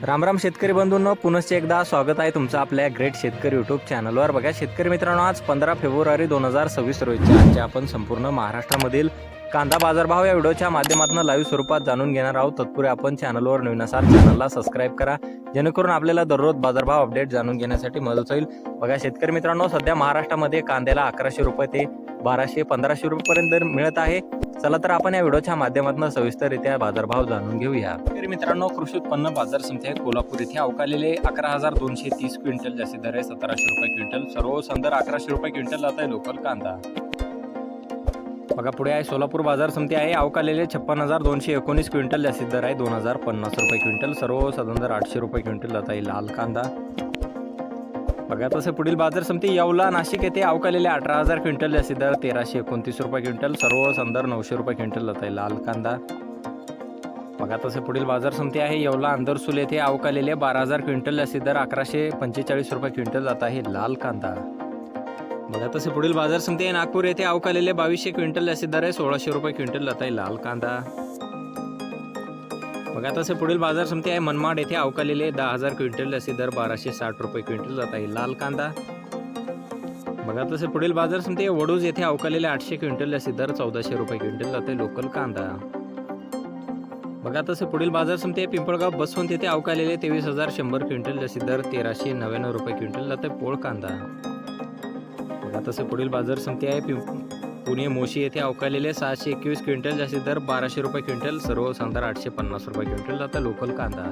रामराम शेतकरी बंधूंनो पुनश्च एकदा स्वागत आहे तुमचं आपल्या ग्रेट शेतकरी यूट्यूब चॅनलवर बघा शेतकरी मित्रांनो आज पंधरा फेब्रुवारी दोन हजार सव्वीस रोजीच्या आजच्या आपण संपूर्ण महाराष्ट्रामधील कांदा बाजारभाव या व्हिडिओच्या माध्यमातून लाईव्ह स्वरूपात जाणून घेणार आहोत. तत्पूर्वी आपण चॅनलवर नवीन असाल चॅनलला सबस्क्राईब करा. जेणेकरून आपल्याला दररोज बाजारभाव अपडेट जाणून घेण्यासाठी मदत होईल. बघा शेतकरी मित्रांनो सध्या महाराष्ट्रामध्ये कांद्याला अकराशे रुपये ते बाराशे पंधराशे रुपयेपर्यंत मिळत आहे. चला तर आपण या व्हिडिओच्या माध्यमातून सविस्तररित्या बाजारभाव जाणून घेऊया. तर मित्रांनो कृषी उत्पन्न बाजार समिती कोल्हापूर इथे अवकालेले अकरा हजार दोनशे तीस क्विंटल जास्ती दर आहे सतराशे रुपये क्विंटल. सर्व संदर अकराशे रुपये क्विंटल जात आहे लोकल कांदा. बघा पुढे आहे सोलापूर बाजार समिती आहे अवकालेले छप्पन हजार दोनशे एकोणीस क्विंटल जास्तीत दर आहे दोन हजार पन्नास रुपये क्विंटल. सर्व सदंदर आठशे रुपये क्विंटल जात आहे लाल कांदा. बघा तसं पुढील बाजार समिती येवला नाशिक येथे अवकालेले अठरा हजार क्विंटल जास्ती दर तेराशे एकोणतीस रुपये क्विंटल सर्व संदर नऊशे रुपये क्विंटल जात आहे लाल कांदा. बघा तसे पुढील बाजार समिती आहे येवला अंदरसूल येथे अवकालेले बारा हजार क्विंटल जास्ती दर अकराशे पंचेचाळीस रुपये क्विंटल जात आहे लाल कांदा. बघा तसे पुढील बाजार समिती आहे नागपूर येथे अवकालेले बावीसशे क्विंटल जास्ती दर आहे सोळाशे रुपये क्विंटल जात आहे लाल कांदा. बघा तसे पुढील बाजार समिती आहे. मनमाड येथे अवकालेले दहा हजार क्विंटल असे दर बाराशे साठ रुपये क्विंटल जात आहे. लाल कांदा. बघा तसे पुढील बाजार समिती वडूज येथे अवकालेले आठशे क्विंटल असे दर चौदाशे रुपये क्विंटल जाते लोकल कांदा. बघा तसे पुढील बाजार समिती आहे. पिंपळगाव बसवंत येथे अवकालेले तेवीस हजार शंभर क्विंटल असे दर तेराशे नव्याण्णव रुपये क्विंटल जाते पोळ कांदा. बघा तसे पुढील बाजार समिती आहे. पिंप पुणे मोशी येथे अवकालेले सहाशे एकवीस क्विंटल जास्तीत दर बाराशे रुपये क्विंटल सर्व संदर आठशे पन्नास रुपये क्विंटल जातं लोकल कांदा.